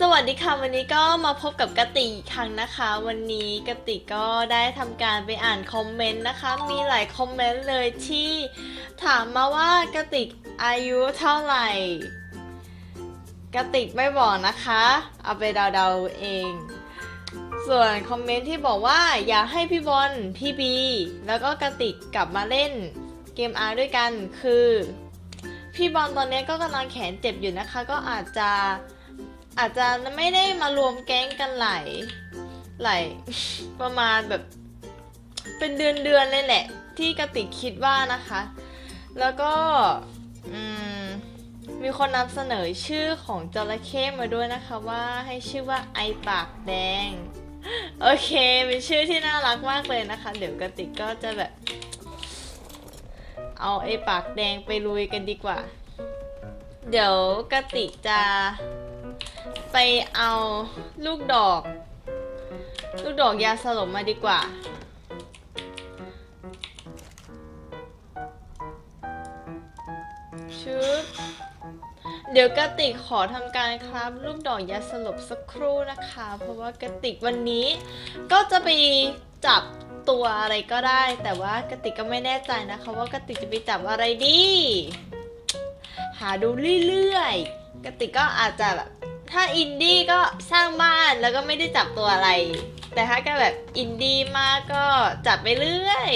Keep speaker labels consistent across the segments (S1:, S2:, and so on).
S1: สวัสดีค่ะวันนี้ก็มาพบกับกติกอีกครั้งนะคะ วันนี้กติกก็ได้ทำการไปอ่านคอมเมนต์นะคะ มีหลายคอมเมนต์เลยที่ถามมาว่ากติกอายุเท่าไหร่ กติกไม่บอกนะคะ เอาไปเดาๆเอง ส่วนคอมเมนต์ที่บอกว่าอยากให้พี่บอลพี่บี แล้วก็กติกกลับมาเล่นเกม R ด้วยกันคือ พี่บอลตอนนี้ก็กำลังแขนเจ็บอยู่นะคะ ก็อาจจะ อาจจะไม่ได้มารวมแก๊งกันหลายหลายประมาณแบบ เป็นเดือนเดือนเลยแหละ ที่กติกคิดว่านะคะ แล้วก็มมีคนนำเสนอชื่อของจระเข้มาด้วยนะคะว่าให้ชื่อว่าไอปากแดง โอเค เป็นชื่อที่น่ารักมากเลยนะคะ เดี๋ยวกติกก็จะแบบ เอาไอปากแดงไปลุยกันดีกว่า เดี๋ยวกติกจะ ไปเอาลูกดอก ลูกดอกยาสลบมาดีกว่า ชุบเดี๋ยวกะติกขอทำการครับลูกดอกยาสลบสักครู่นะคะ เพราะว่ากะติกวันนี้ ก็จะไปจับตัวอะไรก็ได้ แต่ว่ากะติกก็ไม่แน่ใจนะคะ ว่ากะติกจะไปจับอะไรดี หาดูเรื่อยๆกะติกก็อาจจะแบบ ถ้าอินดี้ก็สร้างบ้านแล้วก็ไม่ได้จับตัวอะไร แต่ถ้าก็แบบอินดี้มากก็จับไปเรื่อย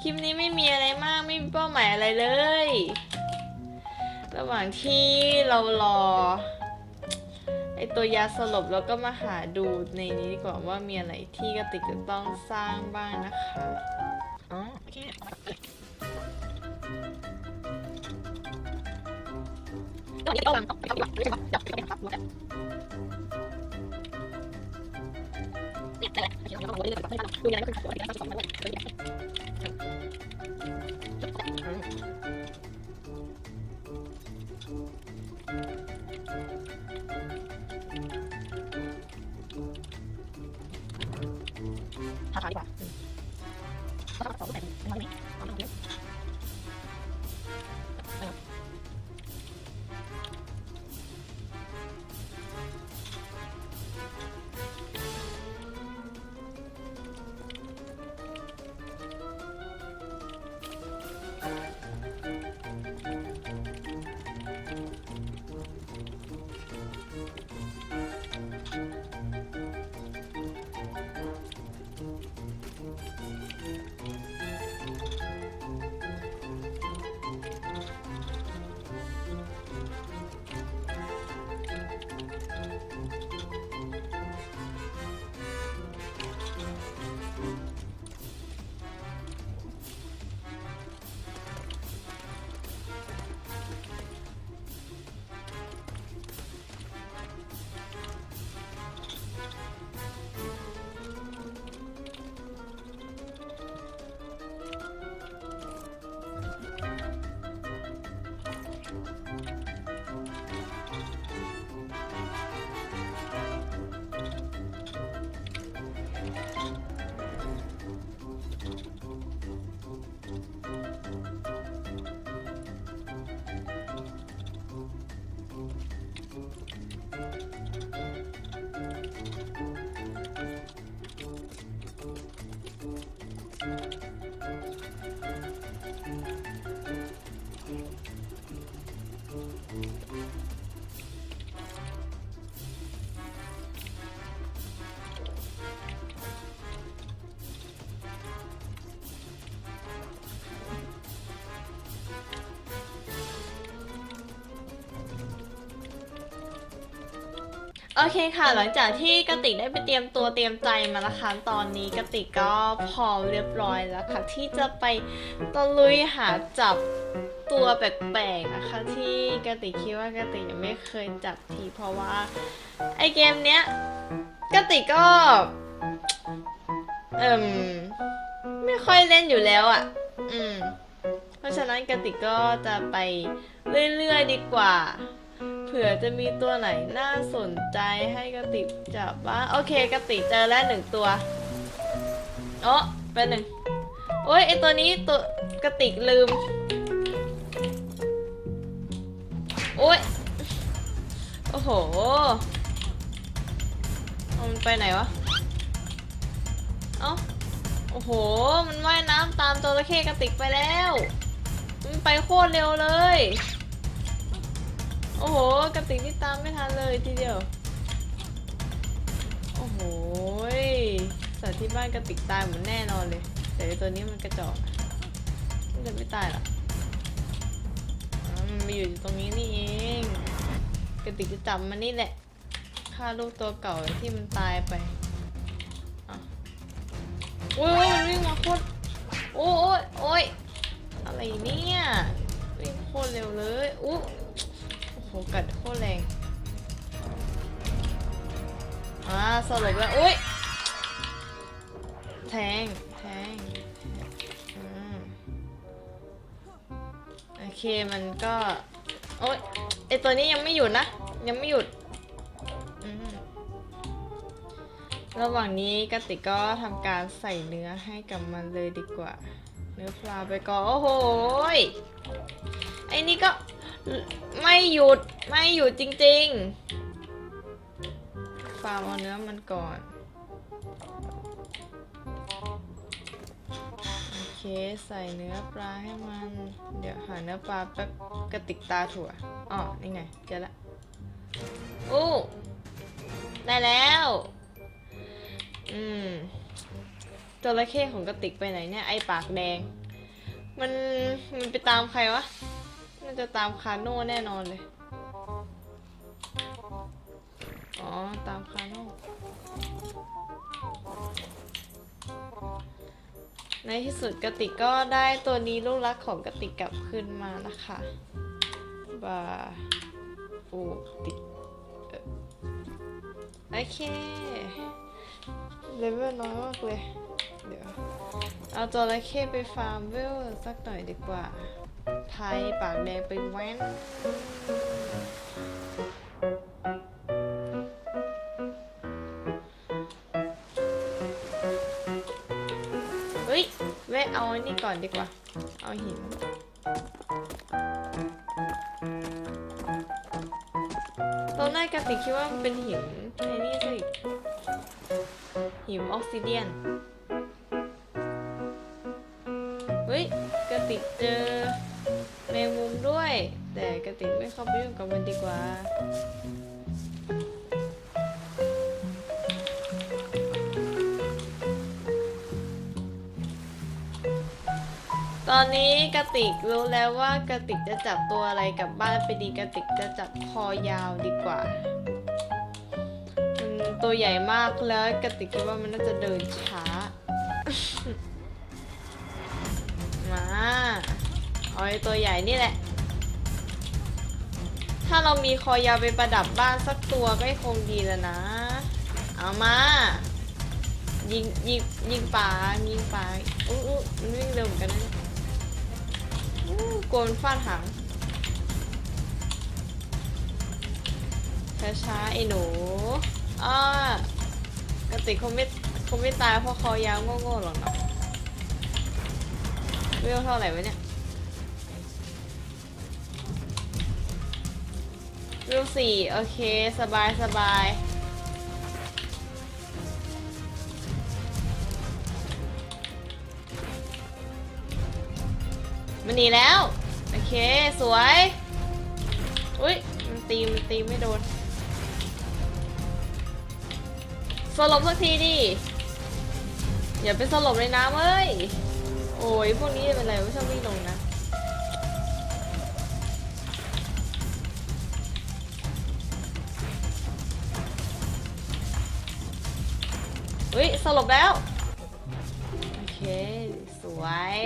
S1: คลิปนี้ไม่มีอะไรมากไม่มีเป้าหมายอะไรเลย ระหว่างที่เรารอไอตัวยาสลบแล้วก็มาหาดูในนี้ดีกว่าว่ามีอะไรที่กติกจะต้องสร้างบ้างนะคะ
S2: อ๋อโอเคตอนนี้ต้องต้องเอาลักหรือว่าจับเป็นครั บรู้แต่เนี่ยแต่เดี๋ยวเราดูเรื่องแบบดูยังไงก็คือตัวที่ต้องสองมาเล
S1: โอเคค่ะ หลังจากที่กติกได้ไปเตรียมตัวเตรียมใจมาแล้วค่ะตอนนี้กติกก็พร้อมเรียบร้อยแล้วค่ะ ที่จะไปตะลุยหาจับตัวแปลกๆนะคะ ที่กติกคิดว่ากติกยังไม่เคยจับทีเพราะว่าไอเกมเนี้ยกติกก็เอ่มไม่ค่อยเล่นอยู่แล้วอะ่ะ อืม เพราะฉะนั้นกติกก็จะไปเรื่อยๆดีกว่า ผื่อจะมีตัวไหนน่าสนใจให้กระติกจับบ้างโอเคกระติกเจอแล้วหนึ่งตัวโอ้เป็นหนึ่งโอ้ยไอตัวนี้ตัวกระติกลืมโอ้ยโอ้โหมันไปไหนวะเอ้าโอ้โห มันว่ายน้ำตามจระเข้กระติกไปแล้ว มันไปโคตรเร็วเลย โอ้โหกระติกนี่ตามไม่ทันเลยทีเดียว โอ้โหสัตว์ที่บ้านกระติกตายเหมือนแน่นอนเลย แต่ตัวนี้มันกระจอกมันจะไม่ตายหรอกมันมาอยู่ตรงนี้นี่เองกระติกจะจับมันนี่แหละฆ่าลูกตัวเก่าที่มันตายไปโอ้ยมันวิ่งมาโคตรโอ้ยโอ้ยอะไรเนี่ยวิ่งโคตรเร็วเลยอู้ หกัดโคตรแรงอ่าสลบแล้วอุ้ยแทงแทงอืมโอเคมันก็โอ๊ยไอตัวนี้ยังไม่หยุดนะ ยังไม่หยุดอืมระหว่างนี้กติกก็ทำการใส่เนื้อให้กับมันเลยดีกว่า เนื้อปลาไปก่อนโอ้โหยไอ้นี่ก็ ไม่หยุด ไม่หยุดจริงๆฟาร์มเอาเนื้อมันก่อน โอเคใส่เนื้อปลาให้มัน เดี๋ยวหาเนื้อปลาแป๊บกระติกตาถั่วอ๋อนี่ไงเจอละอู้ได้แล้ว อืมจระเข้ของกระติกไปไหนเนี่ย ไอปากแดง มันมันไปตามใครวะันจะตามคาโน่แน่นอนเลย อ๋อ ตามคาโน่ ในที่สุดกติกก็ได้ตัวนี้ลูกรักของกติกกลับคืนมานะคะบาโอติเอ่อโอเค เลเวลน้อยมากเลย เดี๋ยว เอาจระเข้ไปฟาร์มเวลสักหน่อยดีกว่า ไทยปากแดงไปแว้น เฮ้ยแวะเอาอันนี้ก่อนดีกว่า เอาหินตอนแรกกติกคิดว่ามันเป็นหินไอ้นี่สิหินออกซิเดียน เฮ้ยกระติกเจอ แต่กระติกไม่เข้าไปยุ่งกับมันดีกว่า ตอนนี้กระติกรู้แล้วว่ากระติกจะจับตัวอะไรกลับบ้านไปดีกระติกจะจับคอยาวดีกว่ามันตัวใหญ่มากแล้วกระติกคิดว่ามันน่าจะเดินช้า มา เอาไอ้ตัวใหญ่นี่แหละ ถ้าเรามีคอยาวไปประดับบ้านสักตัวก็คงดีแล้วนะ เอามา ยิงยิงยิงปลายิงปลาอู้อู้มันวิ่งเร็วเหมือนกันนะเนี่ยอู้โกนฟาดหางช้าๆไอ้หนูอ้ากระติกคงไม่คงไม่ตายเพราะคอยาวโง่ๆหรอกเนาะเวลเท่าไหร่วะเนี่ย เวลสี่โอเค สบายสบายมันหนีแล้ว โอเค สวย อุ้ยมันตีมันตีไม่โดนสลบสักทีดิ อย่าไปสลบในน้ำเอ้ย โอ้ย พวกนี้เป็นอะไรไม่ชอบวิ่งลงนะ เฮ้ยสลบแล้ว โอเค สวย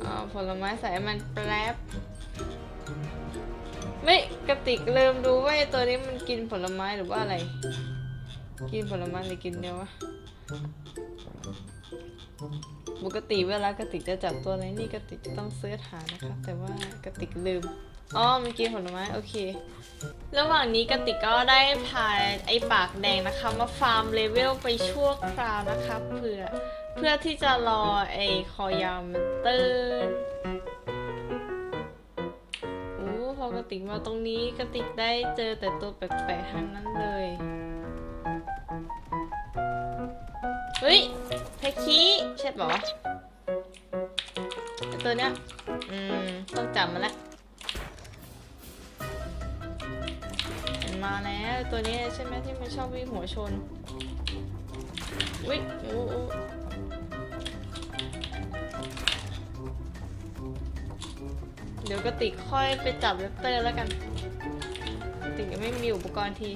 S1: เอาผลไม้ใส่มันแป๊บไม่กระติกเริ่มดูว่าตัวนี้มันกินผลไม้หรือว่าอะไร กินผลไม้หรือกินเนื้อวะปกติเวลากระติกจะจับตัวอะไรนี่กระติกจะต้องเสิร์ชหานะคะแต่ว่ากระติกลืม อ๋อมันกินผลไม้โอเค ระหว่างนี้กติกก็ได้พาไอ้ปากแดงนะคะ มาฟาร์มเลเวลไปชั่วคราวนะคะเพื่อเพื่อที่จะรอไอ้คอยาวมันตื่นโอ้พอกติกมาตรงนี้กระติกได้เจอแต่ตัวแปลกๆทั้งนั้นเลยเฮ้ยเพคคีใช่ปะวะไอ้ตัวเนี้ยอืมต้องจับมันละ มาแล้วตัวนี้ใช่ไหมที่มันชอบวิ่งหัวชนวิโอ้โอ้เดี๋ยวกติกค่อยไปจับแรปเตอร์แล้วกันกติกยังไม่มีอุปกรณ์ที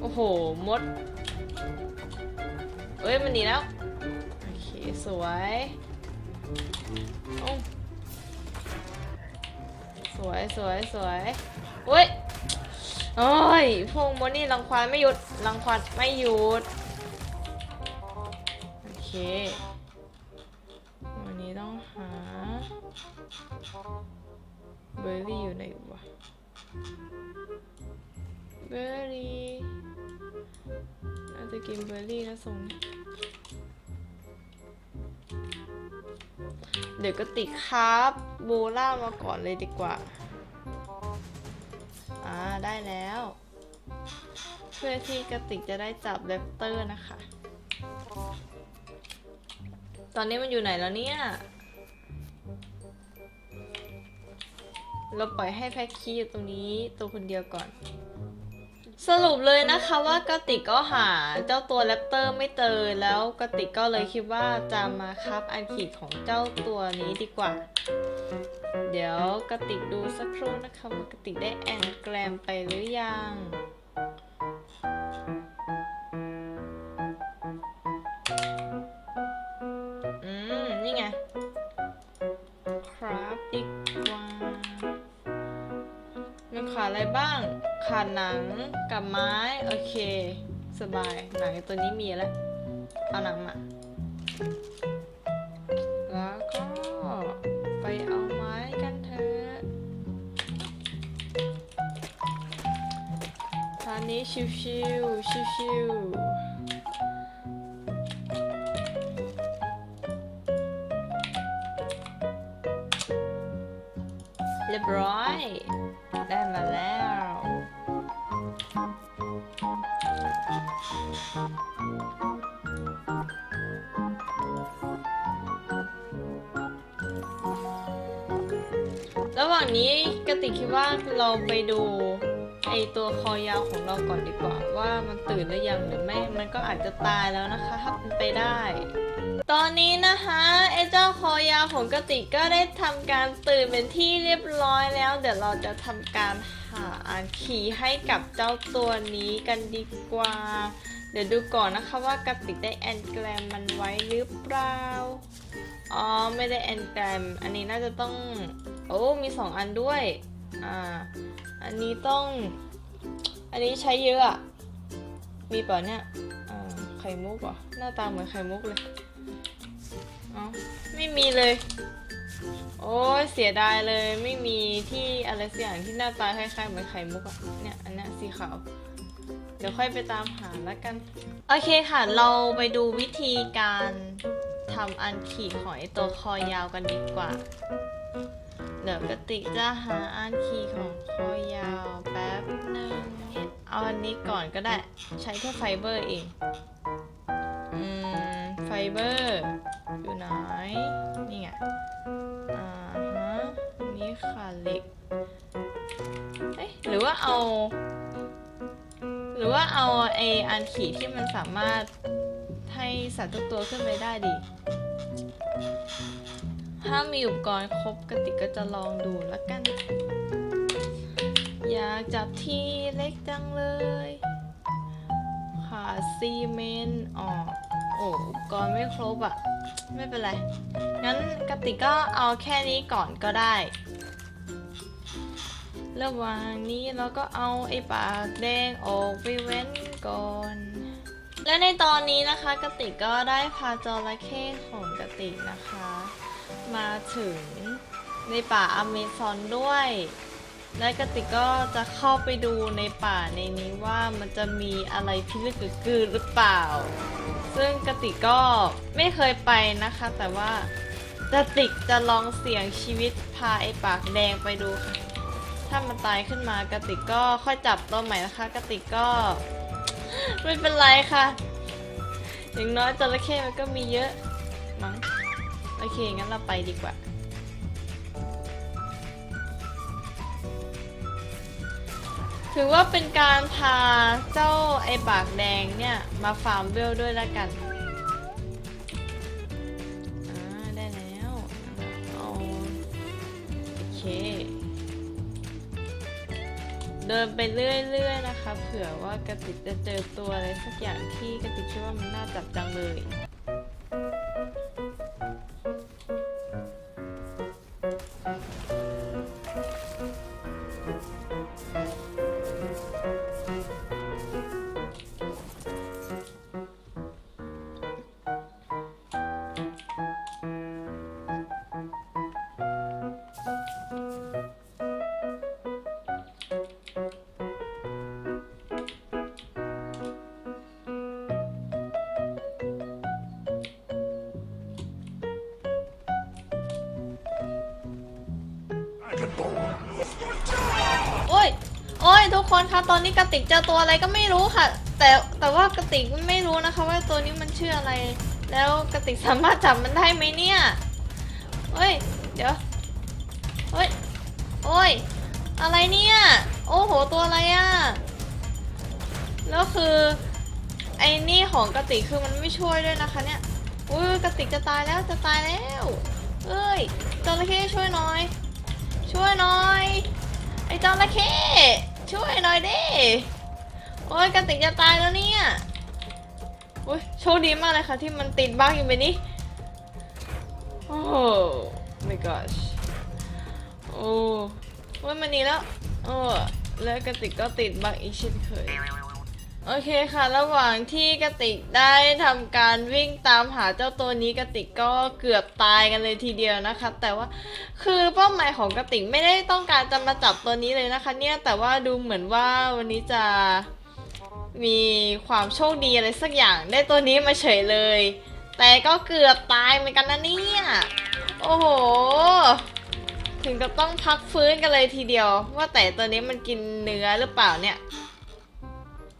S1: โอ้โห มด เอ้ย มันหนีแล้ว โอเค สวยโอ้สวยสวยสวยเฮ้ย โอ้ย พวกมดนี่รังควานไม่หยุดรังควานไม่หยุด โอเค วันนี้ต้องหา เบอร์รี่อยู่ไหนวะ เบอร์รี่น่าจะกินเบอร์รี่นะทรงเดี๋ยวก็ติดครับ โบล่ามาก่อนเลยดีกว่า ได้แล้ว เพื่อที่กระติกจะได้จับแรปเตอร์นะคะ ตอนนี้มันอยู่ไหนแล้วเนี่ย เราปล่อยให้แพ็คคีอยู่ตรงนี้ตัวคนเดียวก่อน สรุปเลยนะคะว่ากระติกก็หาเจ้าตัวแรปเตอร์ไม่เจอแล้วกระติกก็เลยคิดว่าจะมาครับอันขีดของเจ้าตัวนี้ดีกว่า เดี๋ยวกระติกดูสักครู่นะคะว่ากระติกได้แอนแกรมไปหรือยังอืม นี่ไง ครับดีกว่ามันขาดอะไรบ้าง ขาดหนังกับไม้ โอเค สบาย หนังตัวนี้มีแล้ว เอาหนังมา นี้ชิวชิวเรียบร้อย ได้มาแล้ว ระหว่างนี้กติกคิดว่าเราไปดู ไอตัวคอยาวของเราก่อนดีกว่า ว่ามันตื่นหรือยังหรือไม่ มันก็อาจจะตายแล้วนะคะถ้าเป็นไปได้ ตอนนี้นะคะไอเจ้าคอยาวของกติกก็ได้ทำการตื่นเป็นที่เรียบร้อยแล้ว เดี๋ยวเราจะทำการหาอ่านขีย์ให้กับเจ้าตัวนี้กันดีกว่า เดี๋ยวดูก่อนนะคะว่ากติกได้แอนแกรมมันไว้หรือเปล่าอ๋อไม่ได้แอนแกรมอันนี้น่าจะต้อง โอ้มีสองอันด้วยอ่า อันนี้ต้อง อันนี้ใช้เยอะอะมีเปล่าเนี่ยไข่มุกเหรอ หน้าตาเหมือนไข่มุกเลย เอ๋อไม่มีเลย โอ้ยเสียดายเลย ไม่มีที่อะไรสักอย่างที่หน้าตาคล้ายๆเหมือนไข่มุกอะเนี่ย อันนี้สีขาว เดี๋ยวค่อยไปตามหาแล้วกัน โอเคค่ะ เราไปดูวิธีการทำอันขีดของไอตัวคอยาวกันดีกว่า เดี๋ยวกระติกจะหาอันขีดของคอยาวแป๊บหนึ่งเอาอันนี้ก่อนก็ได้ ใช้แค่ไฟเบอร์เอง อืม ไฟเบอร์ อยู่ไหน นี่ไง อ่าฮะนนี้ค่ะเหล็ก เอ๊ะ หรือว่าเอา หรือว่าเอาไออันขีดที่มันสามารถให้สัตว์ทุกตัวขึ้นไปได้ดิ ถ้ามีอุปกรณ์ครบกติกก็จะลองดูแล้วกัน อยากจับที่เล็กจังเลยขาซีเมนต์ออกโอ้อุปกรณ์ไม่ครบอะ่ะไม่เป็นไร งั้นกติกก็เอาแค่นี้ก่อนก็ได้ ระหว่างนี้เราก็เอาไอ้ปากแดงออกไปเว้นก่อนและในตอนนี้นะคะกติกก็ได้พาจระเข้ของกติกนะคะ มาถึงในป่าอเมซอนด้วย และกติก็จะเข้าไปดูในป่าในนี้ว่ามันจะมีอะไรพิลึกกึกกือหรือเปล่า ซึ่งกติก็ไม่เคยไปนะคะ แต่ว่ากติกจะลองเสี่ยงชีวิตพาไอ้ปากแดงไปดูค่ะ ถ้ามันตายขึ้นมากะติกก็ค่อยจับตัวใหม่นะคะกะติกก็ ไม่เป็นไรค่ะ อย่างน้อยจระเข้มันก็มีเยอะมั้ง โอเค งั้นเราไปดีกว่า ถือว่าเป็นการพาเจ้าไอ้ปากแดงเนี่ย มาฟาร์มเวลด้วยแล้วกันได้แล้วเอาโอเค เดินไปเรื่อยๆนะคะ เผื่อว่ากระติกจะเจอตัวอะไรสักอย่างที่กระติกคิดว่ามันน่าจับจังเลย โอ้ย โอ้ยทุกคนคะตอนนี้กระติกเจอตัวอะไรก็ไม่รู้ค่ะ แต่แต่ว่ากระติกไม่รู้นะคะว่าตัวนี้มันชื่ออะไร แล้วกระติกสามารถจับมันได้ไหมเนี่ยเฮ้ย เดี๋ยวเฮ้ย โอ้ย อะไรเนี่ย โอ้โห ตัวอะไรอะแล้วคือไอ้นี่ของกระติกคือมันไม่ช่วยด้วยนะคะเนี่ยอุ้ยกระติกจะตายแล้วจะตายแล้ว เอ้ยจระเข้ช่วยหน่อย ช่วยหน่อย ไอ้จระเข้ช่วยหน่อยดิโอ้ยกระติกจะตายแล้วเนี่ยอุ้ยโชคดีมากเลยค่ะที่มันติดบ้างอยู่แบบนี้โอ้ my gosh โอ้ว่ามันนี้แล้วโอ้แล้วกระติกก็ติดบังอีกเช่นเคย โอเคค่ะ ระหว่างที่กระติกได้ทำการวิ่งตามหาเจ้าตัวนี้กระติกก็เกือบตายกันเลยทีเดียวนะคะ แต่ว่าคือเป้าหมายของกระติกไม่ได้ต้องการจะมาจับตัวนี้เลยนะคะ เนี่ยแต่ว่าดูเหมือนว่าวันนี้จะมีความโชคดีอะไรสักอย่างได้ตัวนี้มาเฉยเลย แต่ก็เกือบตายเหมือนกันนะเนี่ย โอ้โห ถึงกับต้องพักฟื้นกันเลยทีเดียว ว่าแต่ตัวนี้มันกินเนื้อหรือเปล่าเนี่ย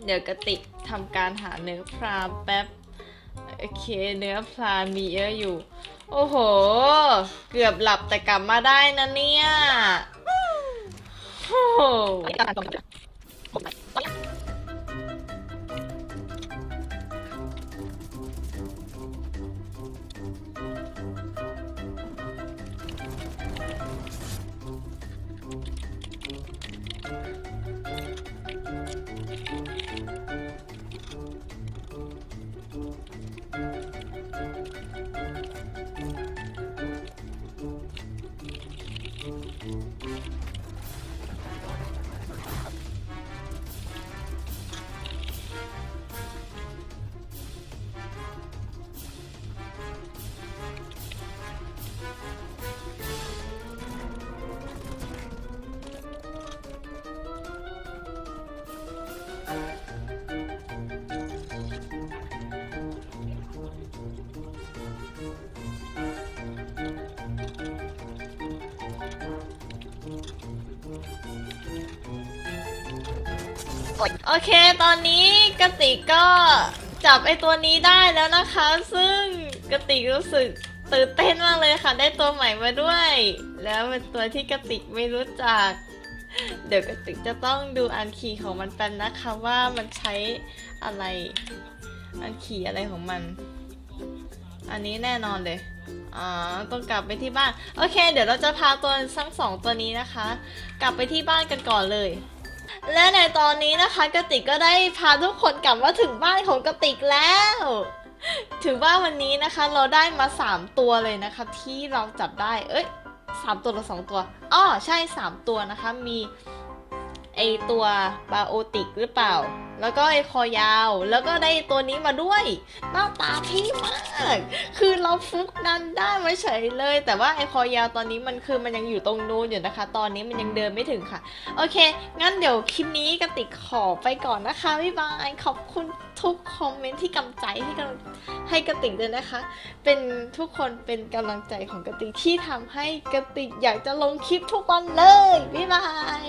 S1: เดี๋ยวกระติกทำการหาเนื้อพรามแป๊บ โอเค เนื้อพรามมีเยอะอยู่ โอ้โห เกือบหลับแต่กลับมาได้นะเนี่ยโอ้โห
S2: น
S1: โอเค ตอนนี้กระติกก็จับไอตัวนี้ได้แล้วนะคะ ซึ่งกระติกรู้สึกตื่นเต้นมากเลยค่ะ ได้ตัวใหม่มาด้วย แล้วเป็นตัวที่กระติกไม่รู้จัก เดี๋ยวกระติกจะต้องดูอันขี่ของมันเป็นนะคะว่ามันใช้อะไรอันขี่อะไรของมัน อันนี้แน่นอนเลย อ๋อ ต้องกลับไปที่บ้าน โอเค เดี๋ยวเราจะพาตัวทั้งสองตัวนี้นะคะ กลับไปที่บ้านกันก่อนเลย และในตอนนี้นะคะกระติกก็ได้พาทุกคนกลับมาถึงบ้านของกระติกแล้ว ถือว่าวันนี้นะคะเราได้มา 3 ตัวเลยนะคะที่เราจับได้ เอ้ยสามตัวหรือสองตัวอ๋อใช่ 3 ตัวนะคะมีไอตัวบาโอติกหรือเปล่า แล้วก็ไอคอยาว แล้วก็ได้ตัวนี้มาด้วย หน้าตาเที่มาก คือเราฟุกนันได้มาเฉยเลย แต่ว่าไอคอยาวตอนนี้มันคือมันยังอยู่ตรงนู้นอยู่นะคะ ตอนนี้มันยังเดินไม่ถึงค่ะ โอเค งั้นเดี๋ยวคลิปนี้กติกขอไปก่อนนะคะบ๊ายบายขอบคุณทุกคอมเมนต์ที่กำใจให้กำลังให้กติกเลยนะคะ เป็นทุกคนเป็นกำลังใจของกติกที่ทำให้กติกอยากจะลงคลิปทุกวันเลย บ๊ายบาย